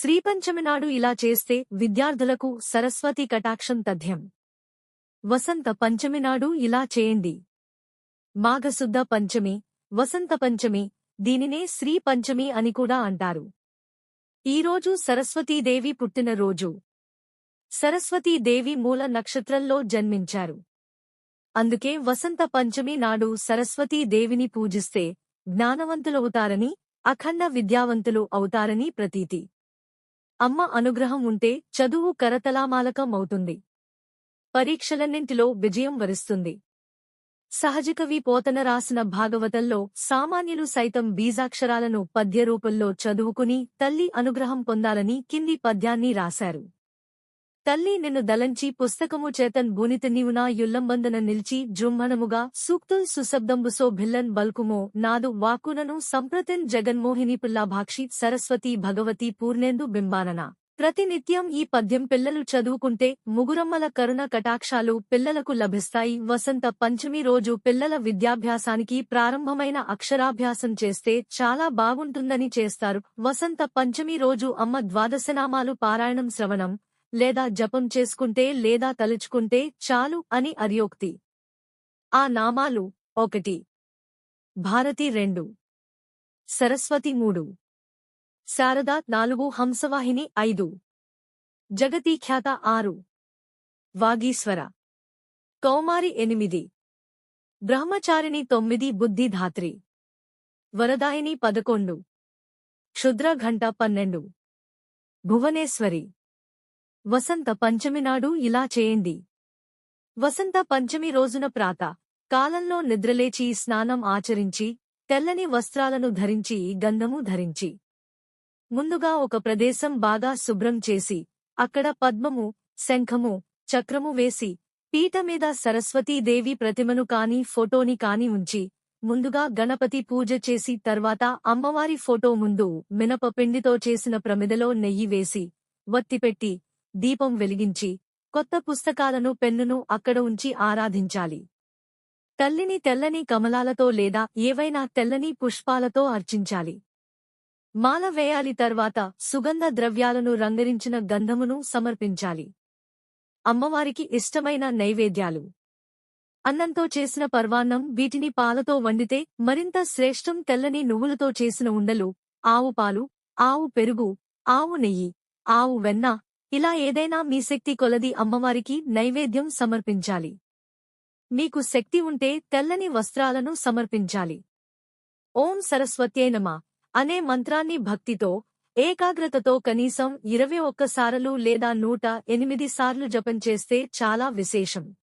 శ్రీపంచమి నాడు ఇలా చేస్తే విద్యార్థులకు సరస్వతి కటాక్షం తథ్యం. వసంత పంచమి నాడు ఇలా చేయండి. మాఘశుద్ధ పంచమి వసంత పంచమి దీనినే శ్రీ పంచమి అని కూడా అంటారు. ఈరోజు సరస్వతీదేవి పుట్టినరోజు. సరస్వతీదేవి మూల నక్షత్రంలో జన్మించారు. అందుకే వసంత పంచమి నాడు సరస్వతీదేవిని పూజిస్తే జ్ఞానవంతులవుతారని అఖండ విద్యావంతులు అవుతారని ప్రతీతి. అమ్మ అనుగ్రహం ఉంటే చదువు కరతలామాలకం అవుతుంది పరీక్షలన్నింటిలో విజయం వరిస్తుంది. సహజకవి పోతన రాసిన భాగవతంలో సామాన్యులు సైతం బీజాక్షరాలను పద్యరూపంలో చదువుకుని తల్లి అనుగ్రహం పొందాలని కింది పద్యాన్ని రాశారు. తల్లి నిన్ను దలంచి పుస్తకము చేతన్ బూనిత నీవునా యుల్లంబందన నిల్చి జృంభణముగా సూక్తుల్ సుశబ్దంబుసో భిల్లన్ బల్కుమో నాదు వాకునను సంప్రతిన్ జగన్మోహిని పిల్లాభాక్షి సరస్వతి భగవతి పూర్ణేందు బింబానన. ప్రతినిత్యం ఈ పద్యం పిల్లలు చదువుకుంటే ముగురమ్మల కరుణ కటాక్షాలు పిల్లలకు లభిస్తాయి. వసంత పంచమి రోజు పిల్లల విద్యాభ్యాసానికి ప్రారంభమైన అక్షరాభ్యాసం చేస్తే చాలా బాగుంటుందని చేస్తారు. వసంత పంచమి రోజు అమ్మ ద్వాదశనామాలు పారాయణం శ్రవణం లేదా జపం చేసుకుంటే లేదా తలుచుకుంటే చాలు అని అర్యోక్తి. ఆ నామాలు ఒకటి. భారతి రెండు. సరస్వతి మూడు. శారద నాలుగు హంసవాహిని ఐదు. జగతీఖ్యాత ఆరు. వాగీశ్వర. కౌమారి ఎనిమిది. బ్రహ్మచారిణి తొమ్మిది బుద్ధిధాత్రి వరదాయిని పదకొండు. క్షుద్ర ఘంట పన్నెండు. భువనేశ్వరి. వసంత పంచమి నాడు ఇలా చేయండి. వసంత పంచమి రోజున ప్రాత కాలంలో నిద్రలేచి స్నానం ఆచరించి తెల్లని వస్త్రాలను ధరించి గంధము ధరించి. ముందుగా ఒక ప్రదేశం బాగా శుభ్రం చేసి అక్కడ పద్మము శంఖము చక్రము వేసి పీఠమీద సరస్వతీదేవి ప్రతిమను కాని ఫోటోని కాని ఉంచి ముందుగా గణపతి పూజ చేసి తర్వాత అమ్మవారి ఫోటో ముందు మినపపిండితో చేసిన ప్రమిదలో నెయ్యి వేసి వత్తిపెట్టి దీపం వెలిగించి కొత్త పుస్తకాలను పెన్నును అక్కడ ఉంచి ఆరాధించాలి. తల్లిని తెల్లని కమలాలతో లేదా ఏవైనా తెల్లని పుష్పాలతో అర్చించాలి. మాల వేయాలి తర్వాత సుగంధ ద్రవ్యాలను రంగరించిన గంధమును సమర్పించాలి. అమ్మవారికి ఇష్టమైన నైవేద్యాలు. అన్నంతో చేసిన పర్వాన్నం వీటిని పాలతో వండితే మరింత శ్రేష్టం తెల్లని నువ్వులతో చేసిన ఉండలు ఆవు పాలు ఆవు పెరుగు ఆవు నెయ్యి ఆవు వెన్న ఇలా ఏదైనా మీ శక్తి కొలది అమ్మవారికి నైవేద్యం సమర్పించాలి. మీకు శక్తి ఉంటే తెల్లని వస్త్రాలను సమర్పించాలి. ఓం సరస్వత్యేనమ అనే మంత్రాన్ని భక్తితో ఏకాగ్రతతో కనీసం ఇరవై ఒక్కసారలు లేదా నూట ఎనిమిది సార్లు జపం చేస్తే చాలా విశేషం.